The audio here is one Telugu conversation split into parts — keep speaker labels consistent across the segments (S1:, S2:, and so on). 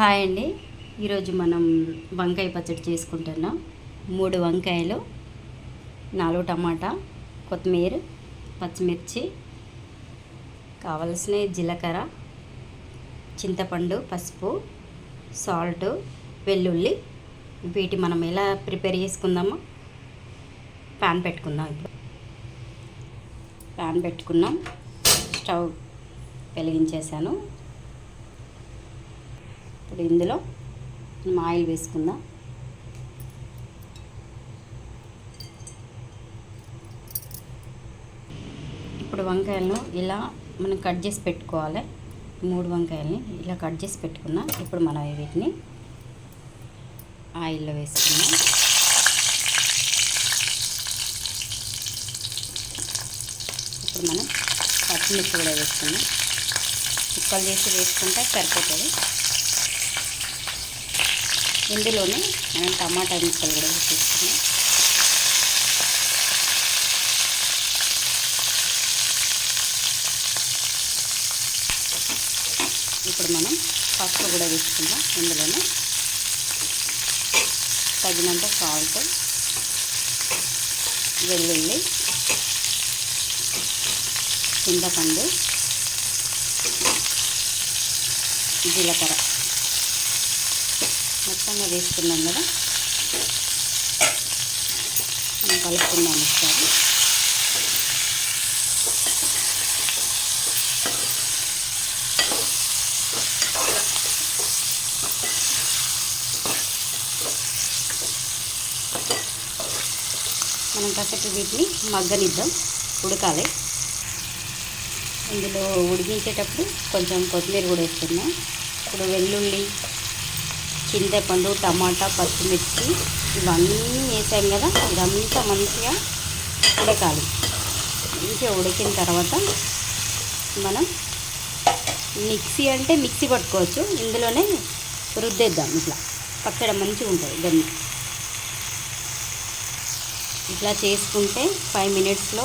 S1: హాయ్ అండి. ఈరోజు మనం వంకాయ పచ్చడి చేసుకుంటున్నాం. మూడు వంకాయలు నాలుగు టమాటా కొత్తిమీర పచ్చిమిర్చి కావలసిన జీలకర్ర చింతపండు పసుపు సాల్ట్ వెల్లుల్లి. వీటి మనం ఎలా ప్రిపేర్ చేసుకుందామో ప్యాన్ పెట్టుకుందాం ఇప్పుడు. ప్యాన్ పెట్టుకున్నాం. స్టవ్ వెలిగించేసాను ఇప్పుడు ఇందులో మనం ఆయిల్ వేసుకుందాం. ఇప్పుడు వంకాయలను ఇలా మనం కట్ చేసి పెట్టుకోవాలి. మూడు వంకాయలని ఇలా కట్ చేసి పెట్టుకున్నా ఇప్పుడు మనం వీటిని ఆయిల్లో వేసుకుందాం. ఇప్పుడు మనం పచ్చిమిర్చి కూడా వేసుకుందాం. ముక్కలు చేసి వేసుకుంటే సరిపోతుంది. ఇందులోనే మనం టమాటా ముక్కలు కూడా వేసేసుకున్నాం ఇప్పుడు మనం పసుపు కూడా వేసుకుందాం ఇందులోనే. తగినంత సాల్ట్ వెల్లుల్లి చింతపండు జీలకర్ర. మొత్తంగా వేసుకున్నాం కదా. మనం ఒకసారి. మనం కాసేపు వీటిని మగ్గనిద్దాం. ఉడకాలి. ఇందులో ఉడికించేటప్పుడు కొంచెం కొత్తిమీర కూడా వేస్తున్నాం ఇప్పుడు వెల్లుల్లి చింతపండు టమాటా పచ్చిమిర్చి ఇవన్నీ వేసాం కదా. ఇదంతా మంచిగా ఉడకాలి. మంచిగా ఉడికిన తర్వాత మనం మిక్సీ అంటే మిక్సీ పట్టుకోవచ్చు. ఇందులోనే రుద్దేద్దాం ఇట్లా. పచ్చడి మంచిగా ఉంటుంది గమ్మి ఇట్లా చేసుకుంటే ఫైవ్ మినిట్స్లో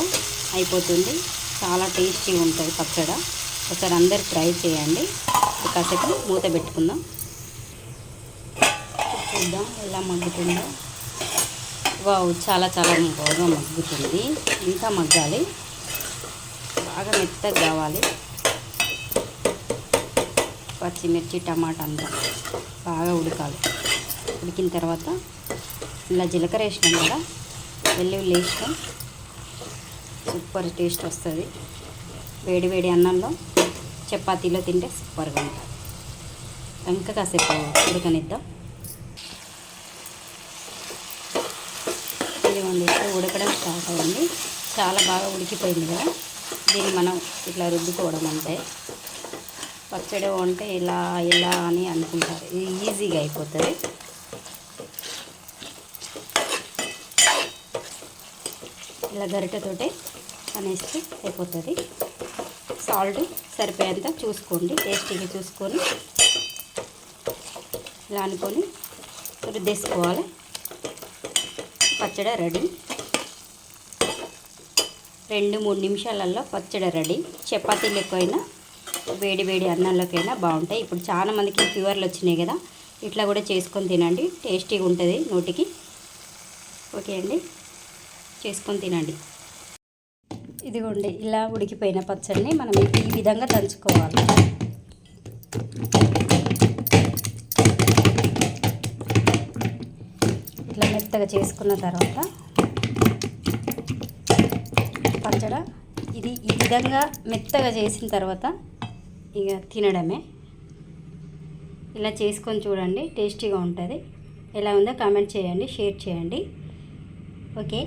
S1: అయిపోతుంది. చాలా టేస్టీగా ఉంటుంది పచ్చడ. ఒకసారి అందరు ట్రై చేయండి. కాసేపు మూత పెట్టుకుందాం. చూద్దాం ఎలా మగ్గుతుందో. వావ్ చాలా చాలా బాగా మగ్గుతుంది. ఇంకా మగ్గాలి. బాగా మెత్తగా కావాలి. పచ్చిమిర్చి టమాటా అంతా బాగా ఉడకాలి. ఉడికిన తర్వాత ఇలా జీలకర్ర వేసినాం కదా. వెల్లుల్లి వేసినాం. సూపర్ టేస్ట్ వస్తుంది. వేడి వేడి అన్నంలో చపాతీలో తింటే సూపర్గా ఉంటుంది. ఇంకా కాసేపు ఉడకనిద్దాం. ఇదిగోండి ఇప్పుడు ఉడకడం స్టార్ట్ అయింది. చాలా బాగా ఉడికిపోయింది కదా. దీన్ని మనం ఇట్లా రుద్దుకోవడం అంటే పచ్చడి వంటే ఇలా ఇలా అని అనుకుంటారు. ఇది ఈజీగా అయిపోతుంది. ఇలా గరిటెతోటే అనేస్తే అయిపోతుంది. సాల్ట్ సరిపోయేంత చూసుకోండి. టేస్టీగా చూసుకొని ఇలా అనుకొని రుద్దేసుకోవాలి పచ్చడి రెడీ. రెండు మూడు నిమిషాలలో పచ్చడి రెడీ. చపాతీలు ఎక్కువైనా వేడి వేడి అన్నంలోకైనా బాగుంటాయి. ఇప్పుడు చాలా మందికి ఫీవర్లు వచ్చినాయి కదా. ఇట్లా కూడా చేసుకొని తినండి. టేస్టీగా ఉంటుంది నోటికి. ఓకే అండి. చేసుకొని తినండి. ఇదిగోండి ఇలా ఉడికిపోయిన పచ్చడిని మనం ఈ విధంగా దంచుకోవాలి ఇట్లా మెత్తగా చేసుకున్న తర్వాత పచ్చడ ఇది ఈ విధంగా మెత్తగా చేసిన తర్వాత ఇక తినడమే. ఇలా చేసుకొని చూడండి టేస్టీగా ఉంటుంది. ఎలా ఉందో కామెంట్ చేయండి షేర్ చేయండి. ఓకే.